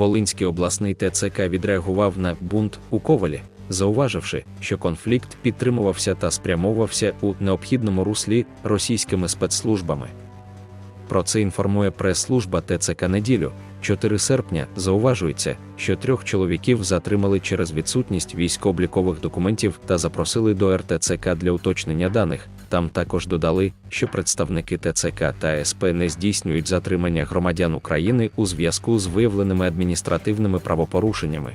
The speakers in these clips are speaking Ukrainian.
Волинський обласний ТЦК відреагував на бунт у Ковалі, зауваживши, що конфлікт підтримувався та спрямовувався у необхідному руслі російськими спецслужбами. Про це інформує прес-служба ТЦК неділю. 4 серпня зауважується, що трьох чоловіків затримали через відсутність військово-облікових документів та запросили до РТЦК для уточнення даних. Там також додали, що представники ТЦК та СП не здійснюють затримання громадян України у зв'язку з виявленими адміністративними правопорушеннями,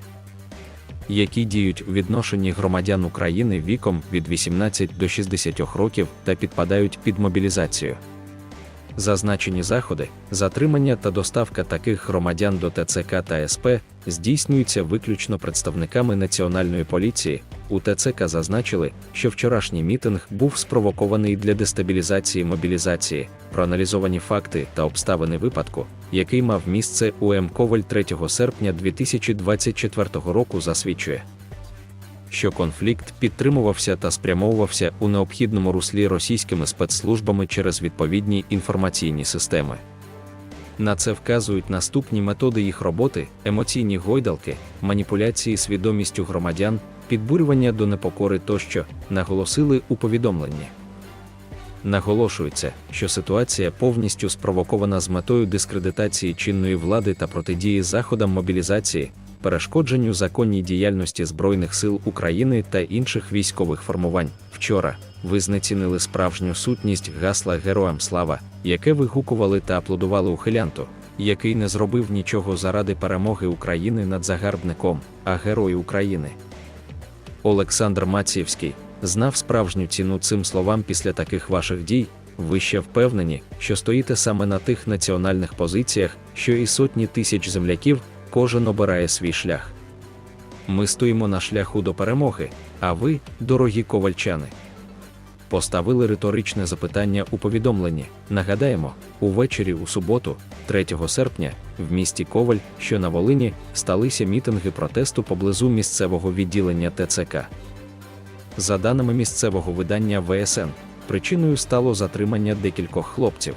які діють у відношенні громадян України віком від 18 до 60 років та підпадають під мобілізацію. Зазначені заходи, затримання та доставка таких громадян до ТЦК та СП здійснюються виключно представниками Національної поліції. У ТЦК зазначили, що вчорашній мітинг був спровокований для дестабілізації мобілізації, проаналізовані факти та обставини випадку, який мав місце у М. Коваль 3 серпня 2024 року, засвідчує що конфлікт підтримувався та спрямовувався у необхідному руслі російськими спецслужбами через відповідні інформаційні системи. На це вказують наступні методи їх роботи: емоційні гойдалки, маніпуляції свідомістю громадян, підбурювання до непокори тощо, наголосили у повідомленні. Наголошується, що ситуація повністю спровокована з метою дискредитації чинної влади та протидії заходам мобілізації, перешкодженню законній діяльності Збройних сил України та інших військових формувань. Вчора ви знецінили справжню сутність гасла Героям слава, яке вигукували та аплодували ухилянту, який не зробив нічого заради перемоги України над загарбником, а герой України. Олександр Маціївський знав справжню ціну цим словам після таких ваших дій. Ви ще впевнені, що стоїте саме на тих національних позиціях, що і сотні тисяч земляків, кожен обирає свій шлях. Ми стоїмо на шляху до перемоги, а ви, дорогі ковальчани. Поставили риторичне запитання у повідомленні. Нагадаємо, увечері у суботу, 3 серпня, в місті Коваль, що на Волині, сталися мітинги протесту поблизу місцевого відділення ТЦК. За даними місцевого видання ВСН, причиною стало затримання декількох хлопців.